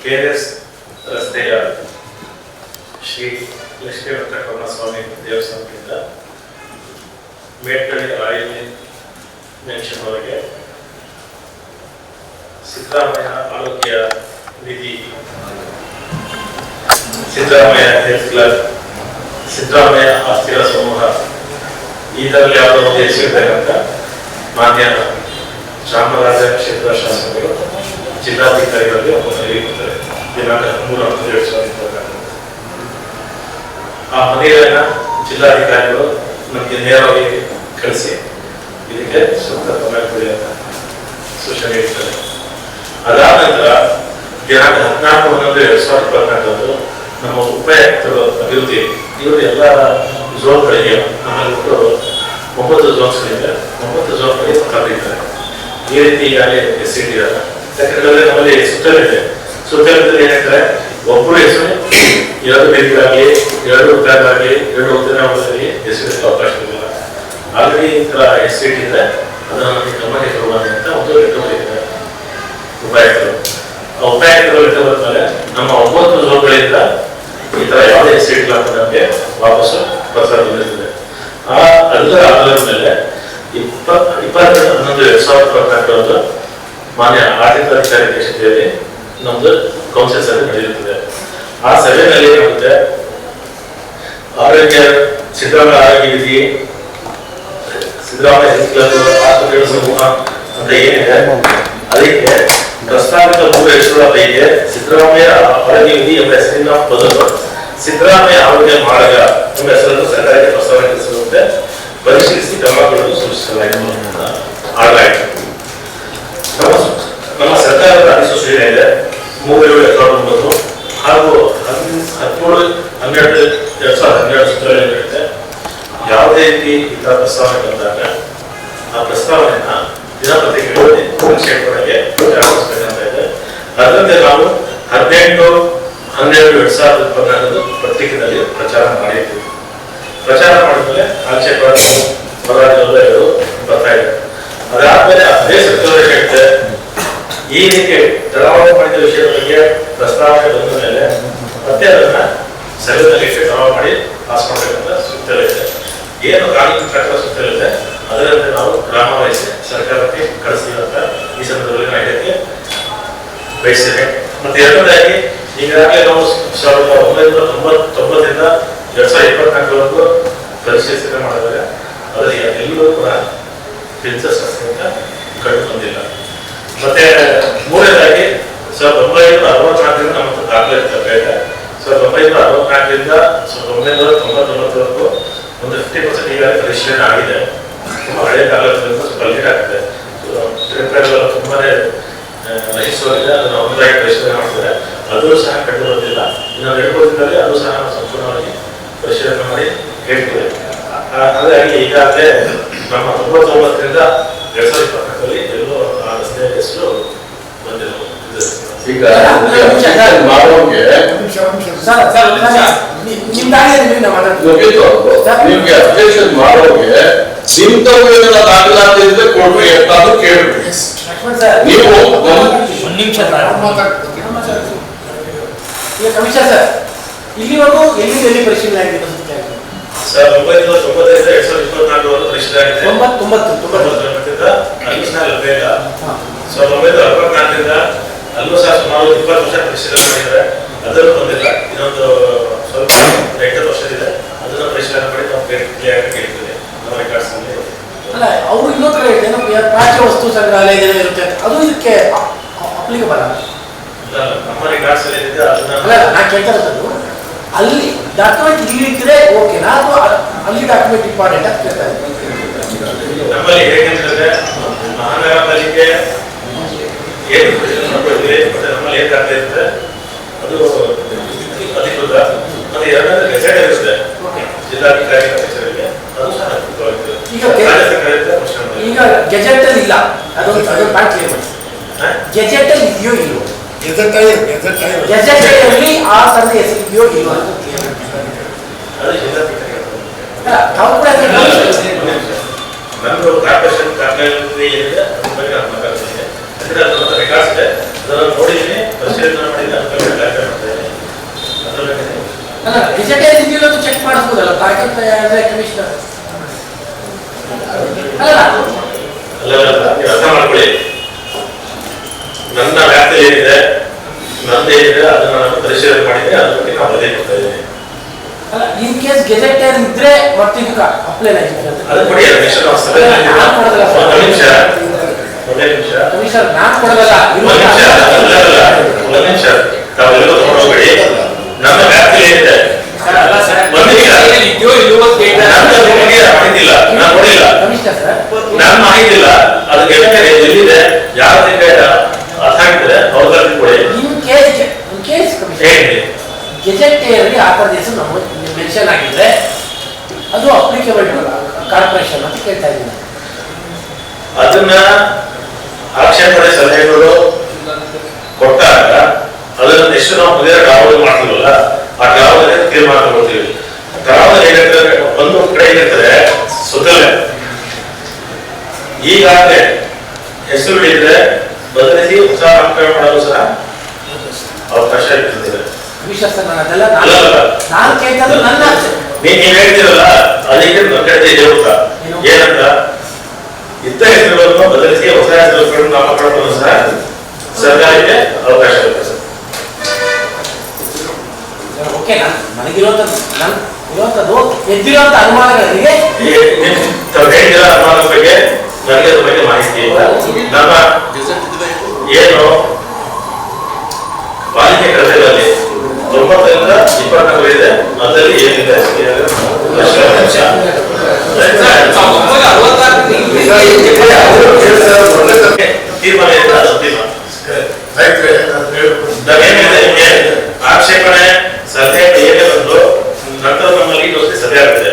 K ರಸ್ತೆಯ ಶ್ರೀ ಲಕ್ಷ್ಮೀವರ್ತ ಕರುಣಸ್ವಾಮಿ ದೇವಸ್ಥಾನದಿಂದ ಮೇಟ್ಕಳಿ oil mention ಅವರಿಗೆ ಸಿದ್ದರಾಮಯ್ಯ ಆರೋಗ್ಯ ನಿಧಿ ಸಿದ್ದರಾಮಯ್ಯ ಹೆಲ್ತ್ ಕ್ಲಬ್ ಸಿದ್ದರಾಮಯ್ಯ ಸಮೂಹ ಈ ಥರಲ್ಲಿ ಯಾವುದೋ ಒಂದು ಹೆಸರಿರ್ತಕ್ಕಂಥ ಮಾನ್ಯ ಚಾಮರಾಜ ಕ್ಷೇತ್ರ ಶಾಸಕರು ಜಿಲ್ಲಾಧಿಕಾರಿಗಳಿಗೆ ಕೊಡ್ತಾರೆ ದಿನಾಂಕ ಮೂರು ಹತ್ತು ಎರಡು ಸಾವಿರದ ಆ ಮನವಿಯನ್ನ ಜಿಲ್ಲಾಧಿಕಾರಿಗಳು ನಮಗೆ ನೇರವಾಗಿ ಕಳಿಸಿ ಇದಕ್ಕೆ ಸೂಕ್ತ ಕ್ರಮ ಕೊಡಿ ಅಂತ ಸೂಚನೆ ನೀಡ್ತಾರೆ ಅದಾದ ನಂತರ ದಿನಾಂಕ ಹದಿನಾಲ್ಕು ಹನ್ನೊಂದು ಎರಡ್ ಸಾವಿರದ ಇಪ್ಪತ್ನಾಲ್ಕರಂದು ನಮ್ಮ ಉಪಾಯುಕ್ತರು ಅಭಿವೃದ್ಧಿ ಇವರು ಎಲ್ಲ ಝೋನ್ಗಳಿಗೆ ನಮ್ಮಲ್ಲಿ ಒಟ್ಟು ಒಂಬತ್ತು ಝೋನ್ಸ್ಗಳಿದೆ ಒಂಬತ್ತು ಝೋನ್ಗಳಿಗೆ ಕರೆದಿದ್ದಾರೆ ಈ ರೀತಿ ಈಗಾಗಲೇ ಯಾಕಂದ್ರೆ ನಮ್ಮಲ್ಲಿ ಸುತ್ತಲಿದೆ. ಸುತ್ತಲದಲ್ಲಿ ಏನಂದ್ರೆ ಒಬ್ಬರು ಹೆಸರು, ಎರಡು ಬೇರಿಗಳಾಗಲಿ ಎರಡು ಉದ್ಯೋಗಗಳಾಗಲಿ ಎರಡು ಉದ್ಯೋಗಗಳಲ್ಲಿ ಹೆಸರಿಸಲು ಅವಕಾಶ ಇರಲಿಲ್ಲ ಆಲ್ರೆಡಿ ಈ ಥರ ಎಸ್ ಇದೆ ಅದನ್ನು ಗಮನಕ್ಕೆ ತರುವಾನೆ ಅಂತ ಒಂದು ರಿಕವರಿ ಇದೆ ಉಪಾಯುಕ್ತರು. ಆ ಬಂದ್ಮೇಲೆ ನಮ್ಮ ಒಂಬತ್ತು ಝೋನ್ಗಳಿಂದ ಈ ತರ ಯಾವುದೇ ಹೆಸರು ಟಿ ಅಂತ ನಮಗೆ ವಾಪಸ್ಸು ಪತ್ರ ಬಂದಿರ್ತದೆ. ಆ ಅದರ ಆಧಾರದ ಮೇಲೆ ಇಪ್ಪತ್ ಇಪ್ಪತ್ತೆರಡು, ಹನ್ನೊಂದು, ಎರಡು ಸಾವಿರದ ಇಪ್ಪತ್ನಾಲ್ಕರಂದು ಮಾನ್ಯ ಆಡಳಿತಾಧಿಕಾರಿ ಅಧ್ಯಕ್ಷತೆಯಲ್ಲಿ ನಮ್ದು ಕೌನ್ಸಿಲ್ ಸಭೆ ನಡೆಯುತ್ತದೆ. ಆ ಸಭೆಯಲ್ಲಿ ಏನಾಗುತ್ತೆ? ಆರೋಗ್ಯ, ಸಿದ್ದರಾಮಯ್ಯ ಆರೋಗ್ಯ ವಿಧಿ ಸಿದ್ದರಾಮಯ್ಯ ಆಸ್ಪತ್ರೆಗಳ ಸಮೂಹ ಅಂತ ಏನಿದೆ? ಅದಕ್ಕೆ ಪ್ರಸ್ತಾವಿತ ಮೂರು ಹೆಸರುಗಳ ಇದೆ. ಸಿದ್ದರಾಮಯ್ಯ ಆರೋಗ್ಯ ವಿಧಿ ಎಂಬ ಹೆಸರಿನ ಬದಲು ಸಿದ್ದರಾಮಯ್ಯ ಆರೋಗ್ಯ ಮಾರ್ಗ ಎಂಬ ಹೆಸರನ್ನು ಸರ್ಕಾರಕ್ಕೆ ಪ್ರಸ್ತಾವನೆ ಪರಿಶೀಲಿಸಿ ಕ್ರಮಗಳನ್ನು ಸೂಚಿಸಲಾಯಿತು ಆಡಲಾಯಿತು ನಮ್ಮ ನಮ್ಮ ಸರ್ಕಾರದ ಅಧಿಸೂಚನೆ ಇದೆ ಮೂರು ಏಳು ಎರಡ್ ಸಾವಿರದ ಒಂಬತ್ತು ಹಾಗೂ ಹನ್- ಹದಿಮೂರು ಹನ್ನೆರಡು ಎರಡ್ ಸಾವಿರದ ಹನ್ನೆರಡು ಸುತ್ತೋಲೆ ನೀಡುತ್ತೆ ಯಾವುದೇ ರೀತಿ ಈ ತರ ಪ್ರಸ್ತಾವನೆ ಬಂದಾಗ ಆ ಪ್ರಸ್ತಾವನೆಯನ್ನ ದಿನಪತ್ರಿಕೆಗಳಲ್ಲಿ ವೆಬ್ಸೈಟ್ ಒಳಗೆ ಇದೆ. ಅದರಂತೆ ನಾವು ಹದಿನೆಂಟು, ಹನ್ನೆರಡು ಎರಡ್ ಸಾವಿರದ ಇಪ್ಪತ್ನಾಲ್ಕು ಪತ್ರಿಕೆಯಲ್ಲಿ ಪ್ರಚಾರ ಮಾಡಿದ್ವಿ. ಪ್ರಚಾರ ಮಾಡಿದ್ಮೇಲೆ ಆಕ್ಷೇಪಗಳನ್ನು ಹೋರಾಟಗಳು ಬರ್ತಾ ಇದೆ. ಅದಾದ್ಮೇಲೆ ಅದೇ ಸಚಿವರ ಹೇಳ್ತಾರೆ ಈ ರೀತಿ ಚಲಾವಣೆ ಮಾಡಿದ ವಿಷಯದ ಬಗ್ಗೆ ಪ್ರಸ್ತಾವನೆ ಬಂದ ಮೇಲೆ ಮತ್ತೆ ಅದನ್ನ ಸಭೆಯಲ್ಲಿ ಇಟ್ಟು ತಡವ ಮಾಡಿ ಪಾಸ್ ಮಾಡಬೇಕಂತ ಸೂಕ್ತ ಇದೆ. ಏನು ಕಾನೂನು ಪ್ರಕಾರ ಸೂಕ್ತ ಇದೆ ಅದರಂತೆ ನಾವು ಗ್ರಾಮ ವಹಿಸಿ ಸರ್ಕಾರಕ್ಕೆ ಕಳಿಸ್ತೀವಿ ಅಂತ ಈ ಸಂದರ್ಭದಲ್ಲಿ ನಾನು ಹೇಳಕ್ಕೆ ಬಯಸ್ತೇನೆ ಮತ್ತೆ ಎರಡನೇದಾಗಿ ಈಗಾಗಲೇ ನಾವು ಸಾವಿರದ ಒಂಬೈನೂರ ತೊಂಬತ್ತೊಂಬತ್ತರಿಂದ ಎರಡ್ ಸಾವಿರದ ಇಪ್ಪತ್ನಾಲ್ಕರವರೆಗೂ ಪರಿಶೀಲನೆ ಮಾಡಿದಾಗ ಅದರಲ್ಲಿ ಎಲ್ಲರೂ ಕೂಡ ಫಿಲ್ಸಸ್ ಅಂತ ಕಂಡು ಬಂದಿಲ್ಲ ಮತ್ತೆ ಮೂರನೇದಾಗಿ, ಸಾವಿರದ ಒಂಬೈನೂರ ಅರವತ್ನಾಲ್ಕರಿಂದ ನಮ್ಮ ದಾಖಲೆ ಇರ್ತದೆ ಸಾವಿರದ ಒಂಬೈನೂರ ಅರವತ್ನಾಲ್ಕರಿಂದ ಸಾವಿರದ ಒಂಬೈನೂರ ತೊಂಬತ್ತೊಂಬತ್ತರವರೆಗೂ ಒಂದು ಫಿಫ್ಟಿ ಪರ್ಸೆಂಟ್ ಈಗಾಗಲೇ ಪರಿಶೀಲನೆ ಆಗಿದೆ. ತುಂಬ ಹಳೆಯ ಕಾಲದಿಂದ ಸ್ವಲ್ಪ ಲೇಟ್ ಆಗ್ತದೆ ಟ್ರಿಪ್ಗಳೆಲ್ಲ ತುಂಬಾನೇ ನಶಿಸುವಾಗಿದೆ ಅದನ್ನು ಒಂದಾಗಿ ಪರಿಶೀಲನೆ ಮಾಡ್ತಾರೆ. ಅದು ಸಹ ಕಂಡುಬರುತ್ತಿಲ್ಲ ಬಂದಿಲ್ಲ ಇನ್ನು ನಡ್ಕೋದಿದ್ದಲ್ಲಿ ಅದು ಸಹ ಸಂಪೂರ್ಣವಾಗಿ ಪರಿಶೀಲನೆ ಮಾಡಿ ಹೇಳ್ತೀವಿ. ಹಾಗಾಗಿ ಈಗಾಗಲೇ ನಮ್ಮ ತೊಂಬತ್ತೊಂಬತ್ತರಿಂದ ಎರಡ್ ಸಾವಿರದ ಇಪ್ಪತ್ತಲ್ಲಿ ಎಲ್ಲೋ ಆ ರಸ್ತೆ ಹೆಸರು ಬಂದಿರೋದು ಈಗ ಅಬ್ಜೆಕ್ಷನ್ ನಿಮ್ಗೆ ಅಬ್ಜೆಕ್ಷನ್ ಮಾಡೋಕೆ ಇದ್ರೆ ಕೊಡ್ರಿ ಕೇಳ್ರಿ. ಸರ್. ನೀವು ಒಂದ್ ನಿಮಿಷ ಸರ್. ಈಗ ಕಮಿಷನ್ ಸರ್ ಇಲ್ಲಿವರೆಗೂ ಎಲ್ಲಿ ಎಲ್ಲಿ ಪರಿಶೀಲನೆ ಆಗಿದೆ ಒಂಬೈನೂರ ತೊಂಬತ್ತೈದರಿಂದ ಎರಡ್ ಸಾವಿರದ ಇಪ್ಪತ್ನಾಲ್ಕರವರೆಗೂ ಪರಿಶೀಲನೆ ಆಗಿದೆ. ಲಭ್ಯ ಒಂಬೈನೂರ ಅರವತ್ನಾಲ್ಕರಿಂದ ಅಲ್ಲೂ ಸಹ ಸುಮಾರು ಇಪ್ಪತ್ತು ವರ್ಷ ಪರಿಶೀಲನೆ ಮಾಡಿದ್ದಾರೆ. ಅದರಲ್ಲೂ ಬಂದಿಲ್ಲ ಇನ್ನೊಂದು ಸ್ವಲ್ಪ ಒಂದು ಎಂಟತ್ತು ವರ್ಷದಿದೆ ಅದನ್ನು ಪರಿಶೀಲನೆ ಮಾಡಿ ನಾವು ಕ್ಲಿಯರ್ ಆಗಿ ಹೇಳ್ತೀವಿ ನಮ್ಮ ರೆಕಾರ್ಡ್ಸ್ ಅಲ್ಲಿ ಅಲ್ಲ ಅವರು ಇನ್ನೊಂದು ಕಡೆ ಇದೆ, ಏನೋ ಪ್ರಾಚ್ಯ ವಸ್ತು ಸಂಗ್ರಹಾಲಯ ಏನೋ ಇರುತ್ತೆ. ಅದು ಇದಕ್ಕೆ ಅಪ್ಲಿಕಬಲ್ ಅಲ್ಲ ನಾನು ಕೇಳ್ತಾ ಇರೋದು ಅಲ್ಲಿ ಡಾಕ್ಯುಮೆಂಟ್ ಇಲ್ಲಿದ್ರೆ ಓಕೆ ನಾನು ಅಥವಾ ಅಲ್ಲಿ ಡಾಕ್ಯುಮೆಂಟ್ ಇಂಪಾರ್ಟೆಂಟ್ ಅಂತ ಕೇಳ್ತಾ ನಮ್ಮಲ್ಲಿ ಹೇಗೆಂತಂದ್ರೆ ಏನು ನಮ್ಮಲ್ಲಿ ಏನ್ ಇರುತ್ತೆ ಅದು ಅಧಿಕೃತ ಎರಡನೇ ಇರುತ್ತೆ. ಜಿಲ್ಲಾಧಿಕಾರಿ ಕಚೇರಿಗೆ ಅದು ಸಹ ಈಗ ಈಗ ಗೆಜೆಟ್ ಅಲ್ಲಿ ಇಲ್ಲ ಅದೊಂದು ಅದೊಂದು ಪಾಯಿಂಟ್ ಕ್ಲಿಯರ್ ಮಾಡಿ ಗೆಜೆಟ್ ಅಲ್ಲಿ ಇದೆಯೋ ಇಲ್ವೋ ಗೆಜೆಟ್ ಅಲ್ಲಿ ಆ ತಂದ ಹೆಸರು ಇದೆಯೋ ಇಲ್ವೋ ಬಗ್ಗೆ ಅದು ಒಂದು ಇದೆ. ಅಲ್ಲ ಅಲ್ಲಿ ಚೆಕ್ ಮಾಡಿಸ್ಬೋದಲ್ಲ? ಪ್ಯಾಕೆಟ್ ಕಮಿಷನರ್ ಅರ್ಥ ಮಾಡ್ಕೊಳ್ಳಿ. ನನ್ನ ವ್ಯಾಪ್ತಿಯಲ್ಲಿ ಏನಿದೆ ನಂದು ಏನಿದೆ ಅದನ್ನ ನಾನು ಪರಿಶೀಲನೆ ಮಾಡಿದ್ರೆ ಅದ್ರ ಬಗ್ಗೆ ನಾವು ವರದಿ ಕೊಡ್ತಾ ಇದ್ದೀನಿ ಅಲ್ಲ ಇನ್ ಕೇಸ್ ಗೆಜೆಟರ್ ಇದ್ರೆ ಮತ್ತೆ ಇದಕ್ಕೆ ಅಪ್ಲೈ ಅದು ಕೊಡಿ. ಒಂದು ನಿಮಿಷ. ಒಂದೇ ನಿಮಿಷ. ಕಮಿಷನರ್ ನಾನ್ ಕೊಡೋದಲ್ಲ ಒಂದು ನಿಮಿಷ. ಅಲ್ಲ ಅಲ್ಲ ಒಂದು ನಿಮಿಷ. ತಾವೆಲ್ಲರೂ ತಗೊಂಡೋಗ್ಬೇಡಿ ನನ್ನ ವ್ಯಾಪ್ತಿಯಲ್ಲಿ ಏನಿದೆ? ಅಲ್ಲ ಸರ್. ಒಂದು ನಿಮಿಷ. ಇದೆಯೋ ಇಲ್ಲವೋ ಕೇಳ್ತಾ ನನ್ನ ಬಗ್ಗೆ ಮಾಹಿತಿ ಇಲ್ಲ ನಾನು ನೋಡಿಲ್ಲ ಕಮಿಷನರ್ ಸರ್ ಇಲ್ಲ. ಅದು ಗೆಳೆಯರೆ ಎಲ್ಲಿದೆ ಯಾವ ತಿಂಗಳ ಅರ್ಥ ಆಗ್ತದೆ. ಅವ್ರ ಕಲ್ತು ಕೊಡಿ ಇನ್ ಕೇಸ್ ಕೇಸ್ ಹೇಳಿ. ಗೆಜೆಟಿಯರ್ಗೆ ಆ ಹೆಸರು ನಮ್ಮ ಮೆನ್ಷನ್ ಆಗಿದ್ರೆ ಅದು ಅಪ್ಲಿಕೇಬಲ್ ಕಾರ್ಪೊರೇಷನ್ ಅಂತ ಕೇಳ್ತಾ ಇದ್ದೀನಿ. ಅದನ್ನ ಆಕ್ಷೇಪಣೆ ಸಲಹೆಗಳು ಕೊಟ್ಟಾಗ ಅದನ್ನ ಎಷ್ಟು ನಾವು ಮುಂದೆ ಮಾಡ್ತೀವಲ್ಲ ಆ ಡ್ರಾವಲ್ ತೀರ್ಮಾನ ಕೊಡ್ತೀವಿ. ಡ್ರಾವಲ್ ಹೇಗಿರ್ತದೆ ಒಂದು ಕಡೆ ಇರ್ತದೆ ಸುತ್ತಲೇ. ಈಗಾಗಲೇ ಹೆಸರು ಇದ್ರೆ ಬದಲಿಸಿ ಹೊಸ ನಾಮಕರಣ ಮಾಡಲು ಸಹ ಅವಕಾಶ ನನ್ನ ನೀವ್ ಹೇಳ್ತೀರಲ್ಲ ಅದಕ್ಕೆ ನನ್ನ ಕಡೆ ಇದೆ ಗೊತ್ತಾ ಏನಂತ? ಇದ್ದ ಹೆಸರುಗಳನ್ನು ಬದಲಿಸಿ ಹೊಸ ಹೆಸರುಗಳನ್ನು ನಾಮಕರಣವನ್ನು ಸಹ ಸರ್ಕಾರಕ್ಕೆ ಅವಕಾಶ ಇರುತ್ತೆ ಸರ್ ಓಕೆ ನಾನು ನನಗಿರುವಂಥದ್ದು ನಾನು ಇರುವಂಥದ್ದು ಎದ್ದಿರುವಂಥ ಅನುಮಾನಗಳಿಗೆ ತಾವು ಹೇಳಿದಿರ ಅನುಮಾನದ ಬಗ್ಗೆ ನನಗೆ ಬಗ್ಗೆ ಮಾಹಿತಿ ಇಲ್ಲ. ನಮ್ಮ ಏನು ಪಾಲಿಕೆ ಕರ್ತವ್ಯದಲ್ಲಿ ತೊಂಬತ್ತರಿಂದ ಇಪ್ಪತ್ನಾಲ್ಕು ಇದೆ. ಅದರಲ್ಲಿ ಏನಿದೆ ತೀರ್ಮಾನ ಇದೆ ಅದು ತೀರ್ಮಾನ ಆಯ್ತು ನಾವೇನಿದೆ ನಿಮ್ಗೆ ಆಕ್ಷೇಪಣೆ ಸಲಹೆ ಏನೇ ಬಂದು ನಂತರ ನಮ್ಮಲ್ಲಿ ಇನ್ನೊಂದು ಸಭೆ ಆಗುತ್ತೆ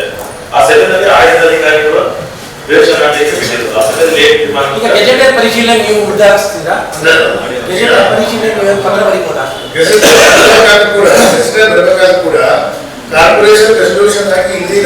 ಆ ಸಭೆಯಲ್ಲಿ ಆಡಳಿತಾಧಿಕಾರಿಗಳು ವಿವೇಚನೆ ಮಾಡಲಿಕ್ಕೆ ಬಿಟ್ಟಿದ್ರು ಆ ಸಭೆಯಲ್ಲಿ ಏನ್ ತೀರ್ಮಾನ ಈಗ ಆಗುತ್ತೆ? ಗೆಜೆಟರ್ ಪರಿಶೀಲನೆ ನೀವು ಮುದ್ದಾಗಿಸ್ತೀರಾ ಗೆಜೆಟರ್ ಪರಿಶೀಲನೆ ನೀವು ಪತ್ರ ಬರೀಬೋದಾ ಗೆಜೆಟ್ ಬರಬೇಕಾದ್ರೂ ಕೂಡ ಗೆಜೆಟ್ ಬರಬೇಕಾದ್ರೂ ಕೂಡ ಕಾರ್ಪೊರೇಷನ್ ರೆಸಲ್ಯೂಷನ್ ಹಾಕಿ ಇಲ್ಲಿ